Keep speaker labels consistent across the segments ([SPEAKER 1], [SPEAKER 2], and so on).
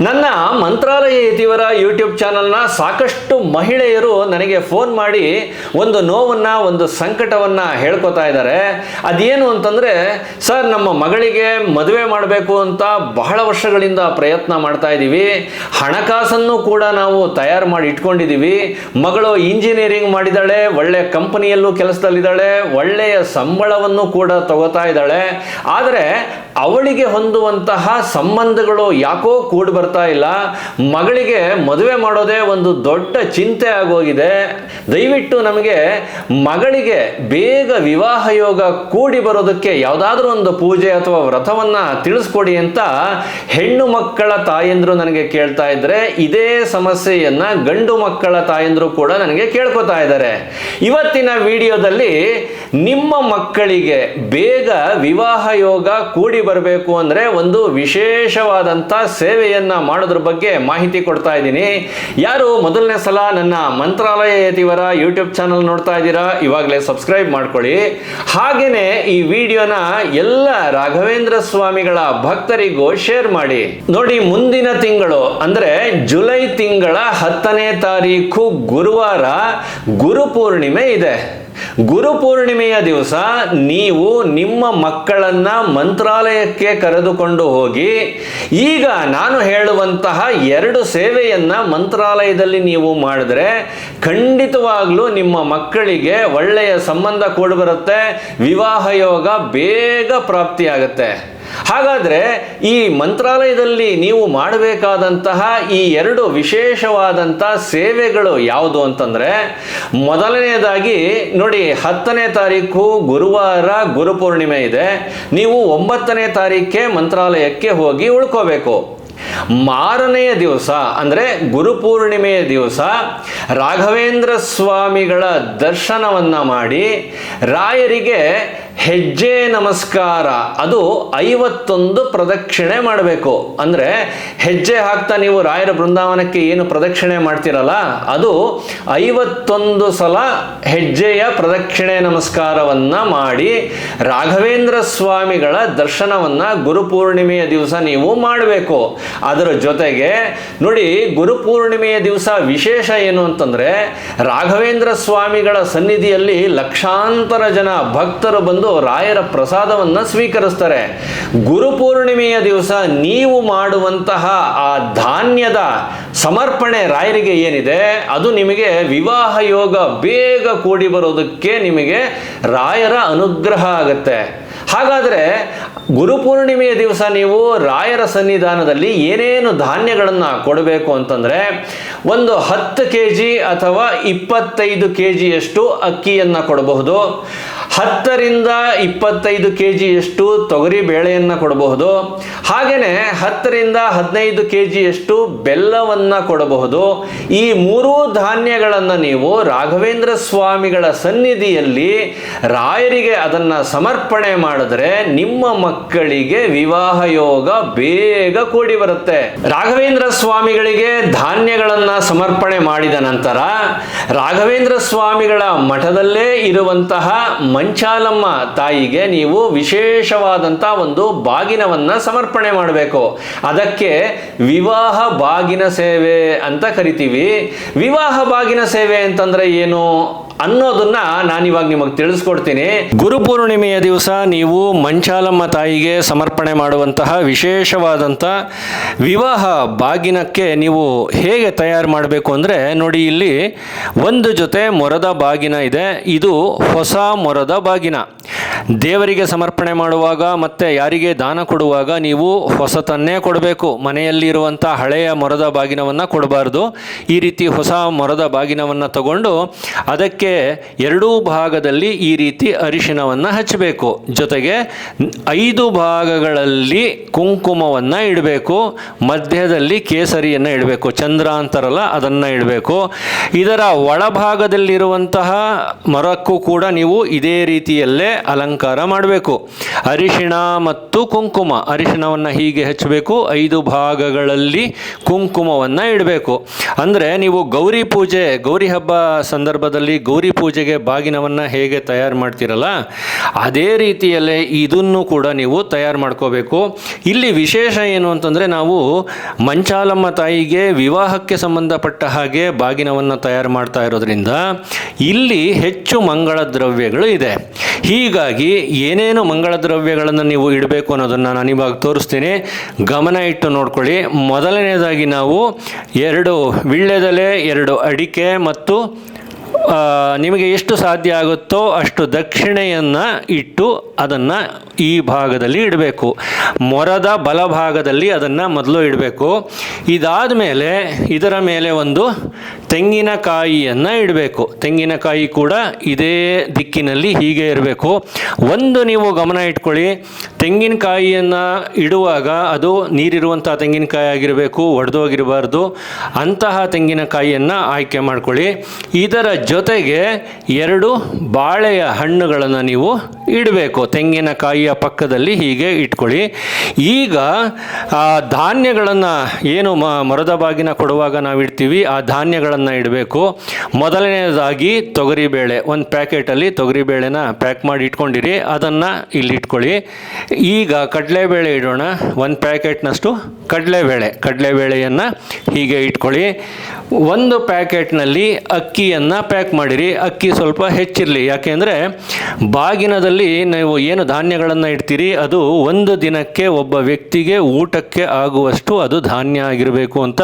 [SPEAKER 1] ನನ್ನ ಮಂತ್ರಾಲಯ ಇತಿವರ ಯೂಟ್ಯೂಬ್ ಚಾನಲ್ನ ಸಾಕಷ್ಟು ಮಹಿಳೆಯರು ನನಗೆ ಫೋನ್ ಮಾಡಿ ಒಂದು ನೋವನ್ನು, ಒಂದು ಸಂಕಟವನ್ನು ಹೇಳ್ಕೊತಾ ಇದ್ದಾರೆ. ಅದೇನು ಅಂತಂದರೆ, ಸರ್, ನಮ್ಮ ಮಗಳಿಗೆ ಮದುವೆ ಮಾಡಬೇಕು ಅಂತ ಬಹಳ ವರ್ಷಗಳಿಂದ ಪ್ರಯತ್ನ ಮಾಡ್ತಾ ಇದ್ದೀವಿ. ಹಣಕಾಸನ್ನು ಕೂಡ ನಾವು ತಯಾರು ಮಾಡಿ ಇಟ್ಕೊಂಡಿದ್ದೀವಿ. ಮಗಳು ಇಂಜಿನಿಯರಿಂಗ್ ಮಾಡಿದ್ದಾಳೆ ಒಳ್ಳೆಯ ಕಂಪನಿಯಲ್ಲೂ ಕೆಲಸದಲ್ಲಿದ್ದಾಳೆ, ಒಳ್ಳೆಯ ಸಂಬಳವನ್ನು ಕೂಡ ತಗೋತಾ ಇದ್ದಾಳೆ. ಆದರೆ, ಅವಳಿಗೆ ಹೊಂದುವಂತಹ ಸಂಬಂಧಗಳು ಯಾಕೋ ಕೂಡಿ ಬರ್ತಾ ಇಲ್ಲ. ಮಗಳಿಗೆ ಮದುವೆ ಮಾಡೋದೇ ಒಂದು ದೊಡ್ಡ ಚಿಂತೆ ಆಗೋಗಿದೆ. ದಯವಿಟ್ಟು ನಮಗೆ ಮಗಳಿಗೆ ಬೇಗ ವಿವಾಹ ಯೋಗ ಕೂಡಿ ಬರೋದಕ್ಕೆ ಯಾವುದಾದ್ರೂ ಒಂದು ಪೂಜೆ ಅಥವಾ ವ್ರತವನ್ನು ತಿಳಿಸ್ಕೊಡಿ ಅಂತ ಹೆಣ್ಣು ಮಕ್ಕಳ ತಾಯಂದ್ರು ನನಗೆ ಕೇಳ್ತಾ ಇದ್ರೆ ಇದೇ ಸಮಸ್ಯೆಯನ್ನ ಗಂಡು ಮಕ್ಕಳ ತಾಯಂದ್ರು ಕೂಡ ನನಗೆ ಕೇಳ್ಕೊತಾ ಇದ್ದಾರೆ. ಇವತ್ತಿನ ವಿಡಿಯೋದಲ್ಲಿ ನಿಮ್ಮ ಮಕ್ಕಳಿಗೆ ಬೇಗ ವಿವಾಹ ಯೋಗ ಕೂಡಿ ಬರಬೇಕು ಅಂದ್ರೆ ಒಂದು ವಿಶೇಷವಾದಂಥ ಸೇವೆಯನ್ನ ಮಾಡೋದ್ರ ಬಗ್ಗೆ ಮಾಹಿತಿ ಕೊಡ್ತಾ ಇದ್ದೀನಿ. ಯಾರು ಮೊದಲನೇ ಸಲ ನನ್ನ ಮಂತ್ರಾಲಯ ಯತಿವರ ಯೂಟ್ಯೂಬ್ ಚಾನಲ್ ನೋಡ್ತಾ ಇದ್ದೀರಾ, ಇವಾಗಲೇ ಸಬ್ಸ್ಕ್ರೈಬ್ ಮಾಡ್ಕೊಳ್ಳಿ. ಹಾಗೇನೆ ಈ ವಿಡಿಯೋನ ಎಲ್ಲ ರಾಘವೇಂದ್ರ ಸ್ವಾಮಿಗಳ ಭಕ್ತರಿಗೂ ಶೇರ್ ಮಾಡಿ. ನೋಡಿ, ಮುಂದಿನ ತಿಂಗಳು, ಅಂದರೆ ಜುಲೈ ತಿಂಗಳ ಹತ್ತನೇ ತಾರೀಕು ಗುರುವಾರ ಗುರುಪೂರ್ಣಿಮೆ ಇದೆ. ಗುರುಪೂರ್ಣಿಮೆಯ ದಿವಸ ನೀವು ನಿಮ್ಮ ಮಕ್ಕಳನ್ನ ಮಂತ್ರಾಲಯಕ್ಕೆ ಕರೆದುಕೊಂಡು ಹೋಗಿ, ಈಗ ನಾನು ಹೇಳುವಂತಹ ಎರಡು ಸೇವೆಯನ್ನ ಮಂತ್ರಾಲಯದಲ್ಲಿ ನೀವು ಮಾಡಿದ್ರೆ ಖಂಡಿತವಾಗ್ಲೂ ನಿಮ್ಮ ಮಕ್ಕಳಿಗೆ ಒಳ್ಳೆಯ ಸಂಬಂಧ ಕೂಡ ಬರುತ್ತೆ ವಿವಾಹ ಯೋಗ ಬೇಗ ಪ್ರಾಪ್ತಿಯಾಗುತ್ತೆ. ಹಾಗಾದ್ರೆ ಈ ಮಂತ್ರಾಲಯದಲ್ಲಿ ನೀವು ಮಾಡಬೇಕಾದಂತಹ ಈ ಎರಡು ವಿಶೇಷವಾದಂಥ ಸೇವೆಗಳು ಯಾವುದು ಅಂತಂದರೆ, ಮೊದಲನೆಯದಾಗಿ ನೋಡಿ ಹತ್ತನೇ ತಾರೀಕು ಗುರುವಾರ ಗುರುಪೂರ್ಣಿಮೆ ಇದೆ. ನೀವು ಒಂಬತ್ತನೇ ತಾರೀಕೆ ಮಂತ್ರಾಲಯಕ್ಕೆ ಹೋಗಿ ಉಳ್ಕೋಬೇಕು. ಮಾರನೆಯ ದಿವಸ ಅಂದರೆ ಗುರುಪೂರ್ಣಿಮೆಯ ದಿವಸ ರಾಘವೇಂದ್ರ ಸ್ವಾಮಿಗಳ ದರ್ಶನವನ್ನ ಮಾಡಿ ರಾಯರಿಗೆ ಹೆಜ್ಜೆ ನಮಸ್ಕಾರ, ಅದು ಐವತ್ತೊಂದು ಪ್ರದಕ್ಷಿಣೆ ಮಾಡಬೇಕು. ಅಂದರೆ ಹೆಜ್ಜೆ ಹಾಕ್ತಾ ನೀವು ರಾಯರ ಬೃಂದಾವನಕ್ಕೆ ಏನು ಪ್ರದಕ್ಷಿಣೆ ಮಾಡ್ತಿರಲ್ಲ, ಅದು ಐವತ್ತೊಂದು ಸಲ ಹೆಜ್ಜೆಯ ಪ್ರದಕ್ಷಿಣೆ ನಮಸ್ಕಾರವನ್ನು ಮಾಡಿ ರಾಘವೇಂದ್ರ ಸ್ವಾಮಿಗಳ ದರ್ಶನವನ್ನು ಗುರುಪೂರ್ಣಿಮೆಯ ದಿವಸ ನೀವು ಮಾಡಬೇಕು. ಅದರ ಜೊತೆಗೆ ನೋಡಿ ಗುರುಪೂರ್ಣಿಮೆಯ ದಿವಸ ವಿಶೇಷ ಏನು ಅಂತಂದರೆ ರಾಘವೇಂದ್ರ ಸ್ವಾಮಿಗಳ ಸನ್ನಿಧಿಯಲ್ಲಿ ಲಕ್ಷಾಂತರ ಜನ ಭಕ್ತರು ಬಂದು ರಾಯರ ಪ್ರಸಾದವನ್ನು ಸ್ವೀಕರಿಸ್ತಾರೆ. ಗುರುಪೂರ್ಣಿಮೆಯ ದಿವಸ ನೀವು ಮಾಡುವಂತಹ ಆ ಧಾನ್ಯದ ಸಮರ್ಪಣೆ ರಾಯರಿಗೆ ಏನಿದೆ? ಅದು ನಿಮಗೆ ವಿವಾಹ ಯೋಗ ಬೇಗ ಕೂಡಿ ಬರೋದಕ್ಕೆ ನಿಮಗೆ ರಾಯರ ಅನುಗ್ರಹ ಆಗುತ್ತೆ. ಹಾಗಾದರೆ ಗುರುಪೂರ್ಣಿಮೆಯ ದಿವಸ ನೀವು ರಾಯರ ಸನ್ನಿಧಾನದಲ್ಲಿ ಏನೇನು ಧಾನ್ಯಗಳನ್ನು ಕೊಡಬೇಕು ಅಂತಂದರೆ, ಒಂದು ಹತ್ತು ಕೆ ಜಿ ಅಥವಾ ಇಪ್ಪತ್ತೈದು ಕೆ ಜಿಯಷ್ಟು ಅಕ್ಕಿಯನ್ನು ಕೊಡಬಹುದು. ಹತ್ತರಿಂದ ಇಪ್ಪತ್ತೈದು ಕೆ ಜಿಯಷ್ಟು ತೊಗರಿ ಬೇಳೆಯನ್ನು ಕೊಡಬಹುದು. ಹಾಗೆಯೇ ಹತ್ತರಿಂದ ಹದಿನೈದು ಕೆ ಜಿಯಷ್ಟು ಬೆಲ್ಲವನ್ನು ಕೊಡಬಹುದು. ಈ ಮೂರೂ ಧಾನ್ಯಗಳನ್ನು ನೀವು ರಾಘವೇಂದ್ರ ಸ್ವಾಮಿಗಳ ಸನ್ನಿಧಿಯಲ್ಲಿ ರಾಯರಿಗೆ ಅದನ್ನು ಸಮರ್ಪಣೆ ಮಾಡಿದ್ರೆ ನಿಮ್ಮ ಮಕ್ಕಳಿಗೆ ವಿವಾಹ ಯೋಗ ಬೇಗ ಕೂಡಿ ಬರುತ್ತೆ. ರಾಘವೇಂದ್ರ ಸ್ವಾಮಿಗಳಿಗೆ ಧಾನ್ಯಗಳನ್ನು ಸಮರ್ಪಣೆ ಮಾಡಿದ ನಂತರ ರಾಘವೇಂದ್ರ ಸ್ವಾಮಿಗಳ ಮಠದಲ್ಲೇ ಇರುವಂತಹ ಮಂಚಾಲಮ್ಮ ತಾಯಿಗೆ ನೀವು ವಿಶೇಷವಾದಂಥ ಒಂದು ಬಾಗಿನವನ್ನ ಸಮರ್ಪಣೆ ಮಾಡಬೇಕು. ಅದಕ್ಕೆ ವಿವಾಹ ಬಾಗಿನ ಸೇವೆ ಅಂತ ಕರಿತೀವಿ. ವಿವಾಹ ಬಾಗಿನ ಸೇವೆ ಅಂತಂದ್ರೆ ಏನು? ಅನ್ನೋದನ್ನ ನಾನಿವಾಗ ನಿಮಗೆ ತಿಳಿಸ್ಕೊಡ್ತೀನಿ. ಗುರುಪೂರ್ಣಿಮೆಯ ದಿವಸ ನೀವು ಮಂಚಾಲಮ್ಮ ತಾಯಿಗೆ ಸಮರ್ಪಣೆ ಮಾಡುವಂತಹ ವಿಶೇಷವಾದಂಥ ವಿವಾಹ ಬಾಗಿನಕ್ಕೆ ನೀವು ಹೇಗೆ ತಯಾರು ಮಾಡಬೇಕು ಅಂದರೆ ನೋಡಿ ಇಲ್ಲಿ ಒಂದು ಜೊತೆ ಮೊರದ ಬಾಗಿನ ಇದೆ. ಇದು ಹೊಸ ಮೊರದ ಬಾಗಿನ. ದೇವರಿಗೆ ಸಮರ್ಪಣೆ ಮಾಡುವಾಗ ಮತ್ತು ಯಾರಿಗೆ ದಾನ ಕೊಡುವಾಗ ನೀವು ಹೊಸತನ್ನೇ ಕೊಡಬೇಕು. ಮನೆಯಲ್ಲಿರುವಂಥ ಹಳೆಯ ಮೊರದ ಬಾಗಿನವನ್ನು ಕೊಡಬಾರ್ದು. ಈ ರೀತಿ ಹೊಸ ಮೊರದ ಬಾಗಿನವನ್ನು ತಗೊಂಡು ಅದಕ್ಕೆ ಎರಡೂ ಭಾಗದಲ್ಲಿ ಈ ರೀತಿ ಅರಿಶಿನವನ್ನು ಹಚ್ಚಬೇಕು. ಜೊತೆಗೆ ಐದು ಭಾಗಗಳಲ್ಲಿ ಕುಂಕುಮವನ್ನು ಇಡಬೇಕು. ಮಧ್ಯದಲ್ಲಿ ಕೇಸರಿಯನ್ನು ಇಡಬೇಕು. ಚಂದ್ರ ಅಂತಾರಲ್ಲ ಅದನ್ನು ಇಡಬೇಕು. ಇದರ ಒಳಭಾಗದಲ್ಲಿರುವಂತಹ ಮರಕ್ಕೂ ಕೂಡ ನೀವು ಇದೇ ರೀತಿಯಲ್ಲೇ ಅಲಂಕಾರ ಮಾಡಬೇಕು. ಅರಿಶಿಣ ಮತ್ತು ಕುಂಕುಮ. ಅರಿಶಿಣವನ್ನು ಹೀಗೆ ಹಚ್ಚಬೇಕು. ಐದು ಭಾಗಗಳಲ್ಲಿ ಕುಂಕುಮವನ್ನು ಇಡಬೇಕು. ಅಂದರೆ ನೀವು ಗೌರಿ ಪೂಜೆ, ಗೌರಿ ಹಬ್ಬ ಸಂದರ್ಭದಲ್ಲಿ ಗೌರಿ ಪೂಜೆಗೆ ಬಾಗಿನವನ್ನು ಹೇಗೆ ತಯಾರು ಮಾಡ್ತೀರಲ್ಲ, ಅದೇ ರೀತಿಯಲ್ಲೇ ಇದನ್ನು ಕೂಡ ನೀವು ತಯಾರು ಮಾಡ್ಕೋಬೇಕು. ಇಲ್ಲಿ ವಿಶೇಷ ಏನು ಅಂತಂದರೆ ನಾವು ಮಂಚಾಲಮ್ಮ ತಾಯಿಗೆ ವಿವಾಹಕ್ಕೆ ಸಂಬಂಧಪಟ್ಟ ಹಾಗೆ ಬಾಗಿನವನ್ನು ತಯಾರು ಮಾಡ್ತಾ ಇರೋದ್ರಿಂದ ಇಲ್ಲಿ ಹೆಚ್ಚು ಮಂಗಳ ದ್ರವ್ಯಗಳು ಇದೆ. ಹೀಗಾಗಿ ಏನೇನು ಮಂಗಳ ದ್ರವ್ಯಗಳನ್ನು ನೀವು ಇಡಬೇಕು ಅನ್ನೋದನ್ನು ನಾನು ಇವಾಗ ತೋರಿಸ್ತೀನಿ. ಗಮನ ಇಟ್ಟು ನೋಡ್ಕೊಳ್ಳಿ. ಮೊದಲನೇದಾಗಿ ನಾವು ಎರಡು, ವಿಳ್ಳೆದೆಲೆ ಎರಡು ಅಡಿಕೆ ಮತ್ತು ನಿಮಗೆ ಎಷ್ಟು ಸಾಧ್ಯ ಆಗುತ್ತೋ ಅಷ್ಟು ದಕ್ಷಿಣೆಯನ್ನು ಇಟ್ಟು ಅದನ್ನು ಈ ಭಾಗದಲ್ಲಿ ಇಡಬೇಕು. ಮೊರದ ಬಲಭಾಗದಲ್ಲಿ ಅದನ್ನು ಮೊದಲು ಇಡಬೇಕು. ಇದಾದ ಮೇಲೆ ಇದರ ಮೇಲೆ ಒಂದು ತೆಂಗಿನಕಾಯಿಯನ್ನು ಇಡಬೇಕು. ತೆಂಗಿನಕಾಯಿ ಕೂಡ ಇದೇ ದಿಕ್ಕಿನಲ್ಲಿ ಹೀಗೆ ಇರಬೇಕು. ಒಂದು ನೀವು ಗಮನ ಇಟ್ಕೊಳ್ಳಿ. ತೆಂಗಿನಕಾಯಿಯನ್ನು ಇಡುವಾಗ ಅದು ನೀರಿರುವಂಥ ತೆಂಗಿನಕಾಯಿ ಆಗಿರಬೇಕು, ಒಡೆದೋಗಿರಬಾರ್ದು. ಅಂತಹ ತೆಂಗಿನಕಾಯಿಯನ್ನು ಆಯ್ಕೆ ಮಾಡ್ಕೊಳ್ಳಿ. ಇದರ ಜೊತೆಗೆ ಎರಡು ಬಾಳೆಯ ಹಣ್ಣುಗಳನ್ನು ನೀವು ಇಡಬೇಕು. ತೆಂಗಿನಕಾಯಿಯ ಪಕ್ಕದಲ್ಲಿ ಹೀಗೆ ಇಟ್ಕೊಳ್ಳಿ. ಈಗ ಧಾನ್ಯಗಳನ್ನು ಏನು ಮ, ಮರದ ಬಾಗಿನ ಕೊಡುವಾಗ ನಾವು ಇಡ್ತೀವಿ, ಆ ಧಾನ್ಯಗಳನ್ನು ಇಡಬೇಕು. ಮೊದಲನೇದಾಗಿ ತೊಗರಿಬೇಳೆ. ಒಂದು ಪ್ಯಾಕೆಟಲ್ಲಿ ತೊಗರಿಬೇಳೆನ ಪ್ಯಾಕ್ ಮಾಡಿ ಇಟ್ಕೊಂಡಿರಿ. ಅದನ್ನು ಇಲ್ಲಿ ಇಟ್ಕೊಳ್ಳಿ ಈಗ ಕಡಲೆಬೇಳೆ ಇಡೋಣ. ಒಂದು ಪ್ಯಾಕೆಟ್ನಷ್ಟು ಕಡಲೆಬೇಳೆ. ಕಡಲೆಬೇಳೆಯನ್ನು ಹೀಗೆ ಇಟ್ಕೊಳ್ಳಿ. ಒಂದು ಪ್ಯಾಕೆಟ್ನಲ್ಲಿ ಅಕ್ಕಿಯನ್ನು ಪ್ಯಾಕ್ ಮಾಡಿರಿ. ಅಕ್ಕಿ ಸ್ವಲ್ಪ ಹೆಚ್ಚಿರಲಿ. ಯಾಕೆಂದರೆ ಬಾಗಿನದಲ್ಲಿ ನೀವು ಏನು ಧಾನ್ಯಗಳನ್ನು ಇಡ್ತೀರಿ, ಅದು ಒಂದು ದಿನಕ್ಕೆ ಒಬ್ಬ ವ್ಯಕ್ತಿಗೆ ಊಟಕ್ಕೆ ಆಗುವಷ್ಟು ಅದು ಧಾನ್ಯ ಆಗಿರಬೇಕು ಅಂತ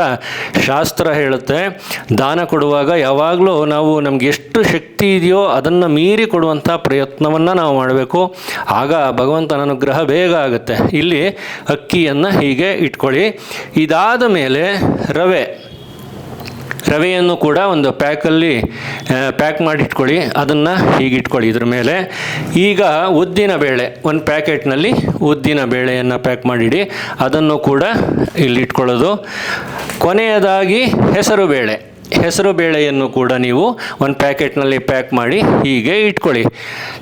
[SPEAKER 1] ಶಾಸ್ತ್ರ ಹೇಳುತ್ತೆ. ದಾನ ಕೊಡುವಾಗ ಯಾವಾಗಲೂ ನಾವು ನಮ್ಗೆ ಎಷ್ಟು ಶಕ್ತಿ ಇದೆಯೋ ಅದನ್ನು ಮೀರಿ ಕೊಡುವಂಥ ಪ್ರಯತ್ನವನ್ನು ನಾವು ಮಾಡಬೇಕು. ಆಗ ಭಗವಂತನ ಅನುಗ್ರಹ ಬೇಗ ಆಗುತ್ತೆ. ಇಲ್ಲಿ ಅಕ್ಕಿಯನ್ನು ಹೀಗೆ ಇಟ್ಕೊಳ್ಳಿ. ಇದಾದ ಮೇಲೆ ರವೆ. ರವೆಯನ್ನು ಕೂಡ ಒಂದು ಪ್ಯಾಕಲ್ಲಿ ಪ್ಯಾಕ್ ಮಾಡಿ ಇಟ್ಕೊಳ್ಳಿ ಅದನ್ನು ಹೀಗಿಟ್ಕೊಳ್ಳಿ ಇದ್ರ ಮೇಲೆ. ಈಗ ಉದ್ದಿನ ಬೇಳೆ, ಒಂದು ಪ್ಯಾಕೆಟ್ನಲ್ಲಿ ಉದ್ದಿನ ಬೇಳೆಯನ್ನು ಪ್ಯಾಕ್ ಮಾಡಿಡಿ. ಅದನ್ನು ಕೂಡ ಇಲ್ಲಿ ಇಟ್ಕೊಳ್ಳೋದು ಕೊನೆಯದಾಗಿ ಹೆಸರು ಬೇಳೆ. ಹೆಸರು ಬೇಳೆಯನ್ನು ಕೂಡ ನೀವು ಒಂದು ಪ್ಯಾಕೆಟ್ನಲ್ಲಿ ಪ್ಯಾಕ್ ಮಾಡಿ ಹೀಗೆ ಇಟ್ಕೊಳ್ಳಿ.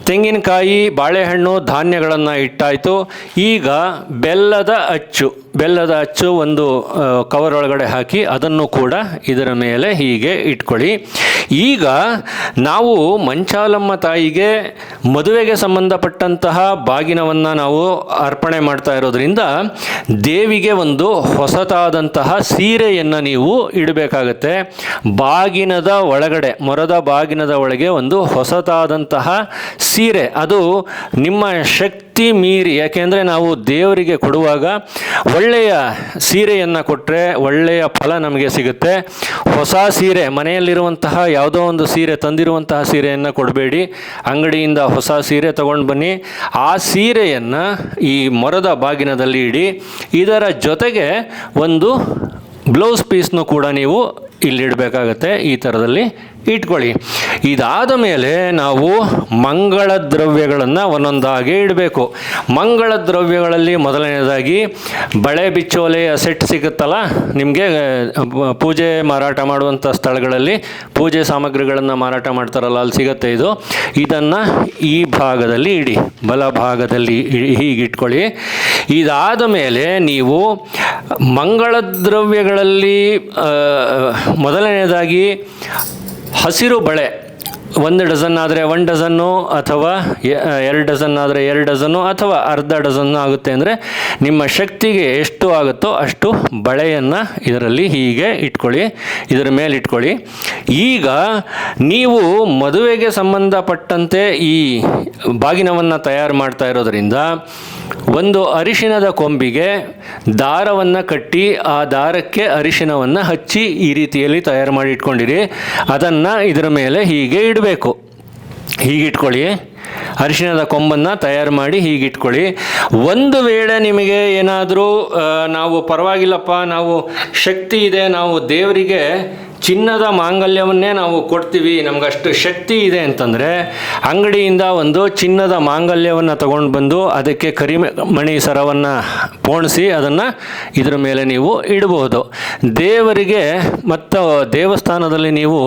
[SPEAKER 1] ತೆಂಗಿನಕಾಯಿ, ಬಾಳೆಹಣ್ಣು, ಧಾನ್ಯಗಳನ್ನು ಇಟ್ಟಾಯಿತು. ಈಗ ಬೆಲ್ಲದ ಅಚ್ಚು. ಬೆಲ್ಲದ ಅಚ್ಚು ಒಂದು ಕವರ್ ಒಳಗಡೆ ಹಾಕಿ ಅದನ್ನು ಕೂಡ ಇದರ ಮೇಲೆ ಹೀಗೆ ಇಟ್ಕೊಳ್ಳಿ. ಈಗ ನಾವು ಮಂಚಾಲಮ್ಮ ತಾಯಿಗೆ ಮದುವೆಗೆ ಸಂಬಂಧಪಟ್ಟಂತಹ ಬಾಗಿನವನ್ನು ನಾವು ಅರ್ಪಣೆ ಮಾಡ್ತಾ ಇರೋದ್ರಿಂದ ದೇವಿಗೆ ಒಂದು ಹೊಸತಾದಂತಹ ಸೀರೆಯನ್ನು ನೀವು ಇಡಬೇಕಾಗತ್ತೆ. ಬಾಗಿನದ ಒಳಗಡೆ, ಮೊರದ ಬಾಗಿನದ ಒಳಗೆ ಒಂದು ಹೊಸತಾದಂತಹ ಸೀರೆ. ಅದು ನಿಮ್ಮ ಶಕ್ತಿ ಮೀರಿ, ಯಾಕೆಂದರೆ ನಾವು ದೇವರಿಗೆ ಕೊಡುವಾಗ ಒಳ್ಳೆಯ ಸೀರೆಯನ್ನು ಕೊಟ್ಟರೆ ಒಳ್ಳೆಯ ಫಲ ನಮಗೆ ಸಿಗುತ್ತೆ. ಹೊಸ ಸೀರೆ, ಮನೆಯಲ್ಲಿರುವಂತಹ ಯಾವುದೋ ಒಂದು ಸೀರೆ, ತಂದಿರುವಂತಹ ಸೀರೆಯನ್ನು ಕೊಡಬೇಡಿ. ಅಂಗಡಿಯಿಂದ ಹೊಸ ಸೀರೆ ತಗೊಂಡು ಬನ್ನಿ. ಆ ಸೀರೆಯನ್ನು ಈ ಮೊರದ ಬಾಗಿನದಲ್ಲಿ ಇಡಿ. ಇದರ ಜೊತೆಗೆ ಒಂದು ಬ್ಲೌಸ್ ಪೀಸ್ನು ಕೂಡ ನೀವು ಇಲ್ಲಿಡಬೇಕಾಗತ್ತೆ, ಈ ಥರದಲ್ಲಿ ಇಟ್ಕೊಳ್ಳಿ. ಇದಾದ ಮೇಲೆ ನಾವು ಮಂಗಳ ದ್ರವ್ಯಗಳನ್ನು ಒಂದೊಂದಾಗಿ ಇಡಬೇಕು. ಮಂಗಳ ದ್ರವ್ಯಗಳಲ್ಲಿ ಮೊದಲನೇದಾಗಿ ಬಳೆ ಬಿಚ್ಚೋಲೆಯ ಸೆಟ್ ಸಿಗುತ್ತಲ್ಲ, ನಿಮಗೆ ಪೂಜೆ ಮಾರಾಟ ಮಾಡುವಂಥ ಸ್ಥಳಗಳಲ್ಲಿ ಪೂಜೆ ಸಾಮಗ್ರಿಗಳನ್ನು ಮಾರಾಟ ಮಾಡ್ತಾರಲ್ಲ, ಅಲ್ಲಿ ಸಿಗುತ್ತೆ ಇದು. ಇದನ್ನು ಈ ಭಾಗದಲ್ಲಿ ಇಡಿ, ಬಲ ಭಾಗದಲ್ಲಿ ಇ- ಹೀಗೆ ಇಟ್ಕೊಳ್ಳಿ. ಇದಾದ ಮೇಲೆ ನೀವು ಮಂಗಳ ದ್ರವ್ಯಗಳಲ್ಲಿ ಆ, ಮೊದಲನೇದಾಗಿ ಹಸಿರು ಬಳೆ. ಒಂದು ಡಜನ್ ಆದರೆ ಒನ್ ಡಜನ್ನು ಅಥವಾ ಎರಡು ಡಜನ್ ಆದರೆ ಎರಡು ಡಜನ್ನು ಅಥವಾ ಅರ್ಧ ಡಜನ್ ಆಗುತ್ತೆ ಅಂದರೆ ನಿಮ್ಮ ಶಕ್ತಿಗೆ ಎಷ್ಟು ಆಗುತ್ತೋ ಅಷ್ಟು ಬಳೆಯನ್ನು ಇದರಲ್ಲಿ ಹೀಗೆ ಇಟ್ಕೊಳ್ಳಿ, ಇದರ ಮೇಲೆ ಇಟ್ಕೊಳ್ಳಿ. ಈಗ ನೀವು ಮದುವೆಗೆ ಸಂಬಂಧಪಟ್ಟಂತೆ ಈ ಬಾಗಿನವನ್ನು ತಯಾರು ಮಾಡ್ತಾ ಇರೋದರಿಂದ ಒಂದು ಅರಿಶಿಣದ ಕೊಂಬಿಗೆ ದಾರವನ್ನು ಕಟ್ಟಿ ಆ ದಾರಕ್ಕೆ ಅರಿಶಿನವನ್ನು ಹಚ್ಚಿ ಈ ರೀತಿಯಲ್ಲಿ ತಯಾರು ಮಾಡಿ ಇಟ್ಕೊಂಡಿರಿ. ಅದನ್ನು ಇದರ ಮೇಲೆ ಹೀಗೆ ಇಡಬೇಕು. ಹೀಗಿಟ್ಕೊಳ್ಳಿ. ಅರಿಶಿಣದ ಕೊಂಬನ್ನು ತಯಾರು ಮಾಡಿ ಹೀಗಿಟ್ಕೊಳ್ಳಿ. ಒಂದು ವೇಳೆ ನಿಮಗೆ ಏನಾದರೂ ನಾವು ಪರವಾಗಿಲ್ಲಪ್ಪ, ನಾವು ಶಕ್ತಿ ಇದೆ, ನಾವು ದೇವರಿಗೆ ಚಿನ್ನದ ಮಾಂಗಲ್ಯವನ್ನೇ ನಾವು ಕೊಡ್ತೀವಿ, ನಮಗಷ್ಟು ಶಕ್ತಿ ಇದೆ ಅಂತಂದರೆ ಅಂಗಡಿಯಿಂದ ಒಂದು ಚಿನ್ನದ ಮಾಂಗಲ್ಯವನ್ನು ತಗೊಂಡು ಬಂದು ಅದಕ್ಕೆ ಕರಿಮಣಿ ಸರವನ್ನು ಪೋಣಿಸಿ ಅದನ್ನು ಇದರ ಮೇಲೆ ನೀವು ಇಡಬಹುದು. ದೇವರಿಗೆ ಮತ್ತು ದೇವಸ್ಥಾನದಲ್ಲಿ ನೀವು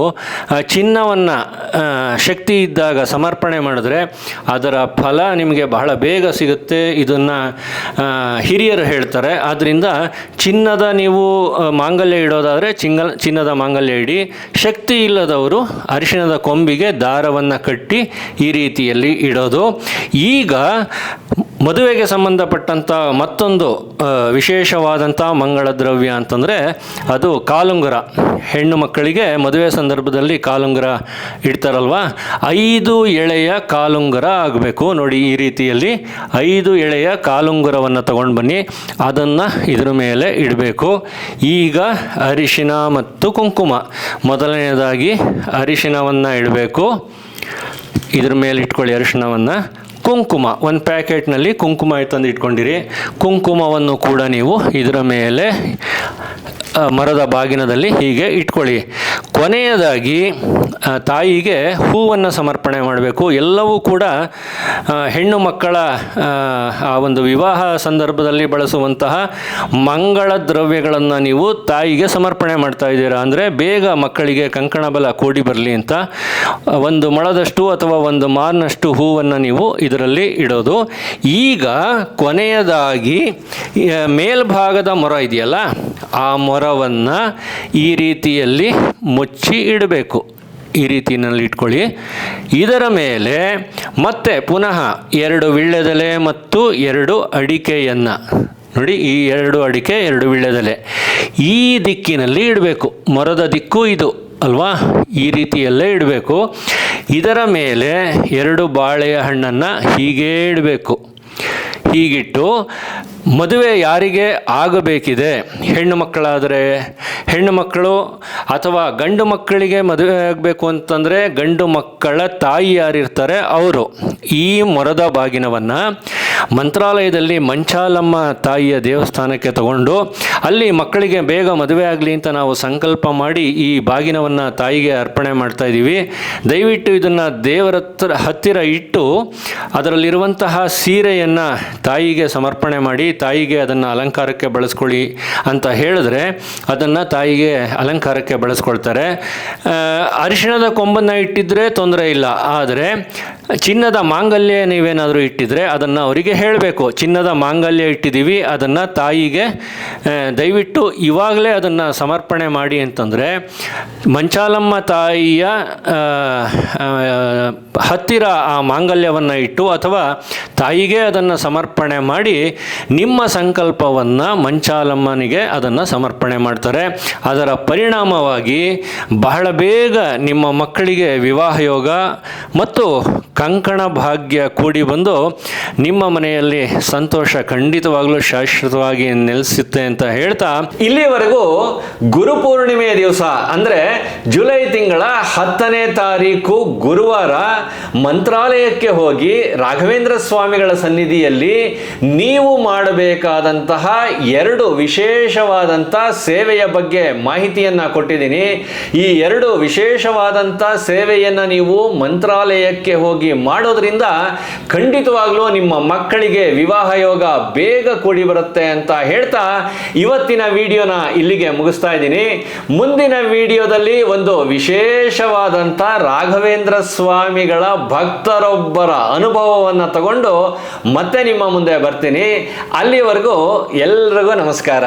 [SPEAKER 1] ಚಿನ್ನವನ್ನು ಶಕ್ತಿ ಇದ್ದಾಗ ಸಮರ್ಪಣೆ ಮಾಡಿದ್ರೆ ಅದರ ಫಲ ನಿಮಗೆ ಬಹಳ ಬೇಗ ಸಿಗುತ್ತೆ ಇದನ್ನು ಹಿರಿಯರು ಹೇಳ್ತಾರೆ. ಆದ್ದರಿಂದ ಚಿನ್ನದ ನೀವು ಮಾಂಗಲ್ಯ ಇಡೋದಾದರೆ ಚಿಂಗಲ್ ಚಿನ್ನದ ಮಾಂಗಲ್ಯ ಇಡಿ ಶಕ್ತಿ ಇಲ್ಲದವರು ಅರಿಶಿಣದ ಕೊಂಬಿಗೆ ದಾರವನ್ನು ಕಟ್ಟಿ ಈ ರೀತಿಯಲ್ಲಿ ಇಡೋದು. ಈಗ ಮದುವೆಗೆ ಸಂಬಂಧಪಟ್ಟಂಥ ಮತ್ತೊಂದು ವಿಶೇಷವಾದಂಥ ಮಂಗಳ ದ್ರವ್ಯ ಅಂತಂದರೆ ಅದು ಕಾಲುಂಗುರ. ಹೆಣ್ಣು ಮಕ್ಕಳಿಗೆ ಮದುವೆ ಸಂದರ್ಭದಲ್ಲಿ ಕಾಲುಂಗುರ ಇಡ್ತಾರಲ್ವ? ಐದು ಎಳೆಯ ಕಾಲುಂಗುರ ಆಗಬೇಕು. ನೋಡಿ ಈ ರೀತಿಯಲ್ಲಿ ಐದು ಎಳೆಯ ಕಾಲುಂಗುರವನ್ನು ತಗೊಂಡು ಬನ್ನಿ. ಅದನ್ನು ಇದರ ಮೇಲೆ ಇಡಬೇಕು. ಈಗ ಅರಿಶಿನ ಮತ್ತು ಕುಂಕುಮ. ಮೊದಲನೆಯದಾಗಿ ಅರಿಶಿನವನ್ನು ಇಡಬೇಕು. ಇದ್ರ ಮೇಲೆ ಇಟ್ಕೊಳ್ಳಿ ಅರಿಶಿಣವನ್ನು ಕುಂಕುಮ, ಒಂದು ಪ್ಯಾಕೆಟ್ನಲ್ಲಿ ಕುಂಕುಮ ತಂದು ಇಟ್ಕೊಂಡಿರಿ. ಕುಂಕುಮವನ್ನು ಕೂಡ ನೀವು ಇದರ ಮೇಲೆ ಮರದ ಬಾಗಿನದಲ್ಲಿ ಹೀಗೆ ಇಟ್ಕೊಳ್ಳಿ. ಕೊನೆಯದಾಗಿ ತಾಯಿಗೆ ಹೂವನ್ನು ಸಮರ್ಪಣೆ ಮಾಡಬೇಕು. ಎಲ್ಲವೂ ಕೂಡ ಹೆಣ್ಣು ಮಕ್ಕಳ ಆ, ಒಂದು ವಿವಾಹ ಸಂದರ್ಭದಲ್ಲಿ ಬಳಸುವಂತಹ ಮಂಗಳ ದ್ರವ್ಯಗಳನ್ನು ನೀವು ತಾಯಿಗೆ ಸಮರ್ಪಣೆ ಮಾಡ್ತಾ ಇದ್ದೀರಾ ಅಂದರೆ ಬೇಗ ಮಕ್ಕಳಿಗೆ ಕಂಕಣ ಬಲ ಕೂಡಿ ಬರಲಿ ಅಂತ ಒಂದು ಮೊಳದಷ್ಟು ಅಥವಾ ಒಂದು ಮಾರ್ನಷ್ಟು ಹೂವನ್ನು ನೀವು ಇದರಲ್ಲಿ ಇಡೋದು. ಈಗ ಕೊನೆಯದಾಗಿ ಮೇಲ್ಭಾಗದ ಮೊರ ಇದೆಯಲ್ಲ ಆ ಮೊರವನ್ನು ಈ ರೀತಿಯಲ್ಲಿ ಮುಚ್ಚಿ ಇಡಬೇಕು. ಈ ರೀತಿಯಲ್ಲಿ ಇಟ್ಕೊಳ್ಳಿ. ಇದರ ಮೇಲೆ ಮತ್ತೆ ಪುನಃ ಎರಡು ವಿಳ್ಳೆದೆಲೆ ಮತ್ತು ಎರಡು ಅಡಿಕೆಯನ್ನು. ನೋಡಿ, ಈ ಎರಡು ಅಡಿಕೆ, ಎರಡು ವಿಳ್ಳೆದೆಲೆ. ಈ ದಿಕ್ಕಿನಲ್ಲಿ ಇಡಬೇಕು. ಮರದ ದಿಕ್ಕು ಇದು, ಅಲ್ವಾ? ಈ ರೀತಿಯಲ್ಲೇ ಇಡಬೇಕು. ಇದರ ಮೇಲೆ ಎರಡು ಬಾಳೆಯ ಹಣ್ಣನ್ನು ಹೀಗೇ ಇಡಬೇಕು. ಹೀಗಿಟ್ಟು ಮದುವೆ ಯಾರಿಗೆ ಆಗಬೇಕಿದೆ? ಹೆಣ್ಣು ಮಕ್ಕಳಾದರೆ ಹೆಣ್ಣು ಮಕ್ಕಳು ಅಥವಾ ಗಂಡು ಮಕ್ಕಳಿಗೆ ಮದುವೆ ಆಗಬೇಕು ಅಂತಂದರೆ ಗಂಡು ಮಕ್ಕಳ ತಾಯಿ ಯಾರಿರ್ತಾರೆ? ಅವರು. ಈ ಮೊರದ ಬಾಗಿನವನ್ನು ಮಂತ್ರಾಲಯದಲ್ಲಿ ಮಂಚಾಲಮ್ಮ ತಾಯಿಯ ದೇವಸ್ಥಾನಕ್ಕೆ ತಗೊಂಡು ಅಲ್ಲಿ ಮಕ್ಕಳಿಗೆ ಬೇಗ ಮದುವೆ ಆಗಲಿ ಅಂತ ನಾವು ಸಂಕಲ್ಪ ಮಾಡಿ ಈ ಬಾಗಿನವನ್ನು ತಾಯಿಗೆ ಅರ್ಪಣೆ ಮಾಡ್ತಾ ಇದ್ದೀವಿ. ದಯವಿಟ್ಟು ಇದನ್ನು ದೇವರ ಹತ್ತಿರ ಇಟ್ಟು ಅದರಲ್ಲಿರುವಂತಹ ಸೀರೆಯನ್ನು ತಾಯಿಗೆ ಸಮರ್ಪಣೆ ಮಾಡಿ ತಾಯಿಗೆ ಅದನ್ನು ಅಲಂಕಾರಕ್ಕೆ ಬಳಸ್ಕೊಳ್ಳಿ ಅಂತ ಹೇಳಿದ್ರೆ ಅದನ್ನು ತಾಯಿಗೆ ಅಲಂಕಾರಕ್ಕೆ ಬಳಸ್ಕೊಳ್ತಾರೆ. ಅರಿಶಿಣದ ಕೊಂಬನ್ನು ಇಟ್ಟಿದ್ರೆ ತೊಂದರೆ ಇಲ್ಲ, ಆದರೆ ಚಿನ್ನದ ಮಾಂಗಲ್ಯ ನೀವೇನಾದರೂ ಇಟ್ಟಿದ್ರೆ ಅದನ್ನು ಅವರಿಗೆ ಹೇಳಬೇಕು. ಚಿನ್ನದ ಮಾಂಗಲ್ಯ ಇಟ್ಟಿದ್ದೀವಿ, ಅದನ್ನು ತಾಯಿಗೆ ದಯವಿಟ್ಟು ಇವಾಗಲೇ ಅದನ್ನು ಸಮರ್ಪಣೆ ಮಾಡಿ ಅಂತಂದರೆ, ಮಂಚಾಲಮ್ಮ ತಾಯಿಯ ಹತ್ತಿರ ಆ ಮಾಂಗಲ್ಯವನ್ನು ಇಟ್ಟು ಅಥವಾ ತಾಯಿಗೆ ಅದನ್ನು ಸಮರ್ಪಣೆ ಮಾಡಿ ನಿಮ್ಮ ಸಂಕಲ್ಪವನ್ನು ಮಂಚಾಲಮ್ಮನಿಗೆ ಅದನ್ನು ಸಮರ್ಪಣೆ ಮಾಡ್ತಾರೆ. ಅದರ ಪರಿಣಾಮವಾಗಿ ಬಹಳ ಬೇಗ ನಿಮ್ಮ ಮಕ್ಕಳಿಗೆ ವಿವಾಹ ಯೋಗ ಮತ್ತು ಕಂಕಣ ಭಾಗ್ಯ ಕೂಡಿ ಬಂದು ನಿಮ್ಮ ಮನೆಯಲ್ಲಿ ಸಂತೋಷ ಖಂಡಿತವಾಗಲೂ ಶಾಶ್ವತವಾಗಿ ನೆಲೆಸುತ್ತೆ ಅಂತ ಹೇಳ್ತಾ ಇಲ್ಲಿಯವರೆಗೂ ಗುರುಪೂರ್ಣಿಮೆಯ ದಿವಸ ಅಂದರೆ ಜುಲೈ ತಿಂಗಳ ಹತ್ತನೇ ತಾರೀಕು ಗುರುವಾರ ಮಂತ್ರಾಲಯಕ್ಕೆ ಹೋಗಿ ರಾಘವೇಂದ್ರ ಸ್ವಾಮಿಗಳ ಸನ್ನಿಧಿಯಲ್ಲಿ ನೀವು ಮಾಡಬೇಕಾದಂತಹ ಎರಡು ವಿಶೇಷವಾದಂಥ ಸೇವೆಯ ಬಗ್ಗೆ ಮಾಹಿತಿಯನ್ನು ಕೊಟ್ಟಿದ್ದೀನಿ. ಈ ಎರಡು ವಿಶೇಷವಾದಂಥ ಸೇವೆಯನ್ನು ನೀವು ಮಂತ್ರಾಲಯಕ್ಕೆ ಹೋಗಿ ಮಾಡೋದ್ರಿಂದ ಖಂಡಿತವಾಗ್ಲೂ ನಿಮ್ಮ ಮಕ್ಕಳಿಗೆ ವಿವಾಹ ಯೋಗ ಬೇಗ ಕೂಡಿ ಬರುತ್ತೆ ಅಂತ ಹೇಳ್ತಾ ಇವತ್ತಿನ ವಿಡಿಯೋನ ಇಲ್ಲಿಗೆ ಮುಗಿಸ್ತಾ ಇದ್ದೀನಿ. ಮುಂದಿನ ವಿಡಿಯೋದಲ್ಲಿ ಒಂದು ವಿಶೇಷವಾದಂಥ ರಾಘವೇಂದ್ರ ಸ್ವಾಮಿಗಳ ಭಕ್ತರೊಬ್ಬರ ಅನುಭವವನ್ನು ತಗೊಂಡು ಮತ್ತೆ ನಿಮ್ಮ ಮುಂದೆ ಬರ್ತೀನಿ. ಅಲ್ಲಿವರೆಗೂ ಎಲ್ರಿಗೂ ನಮಸ್ಕಾರ.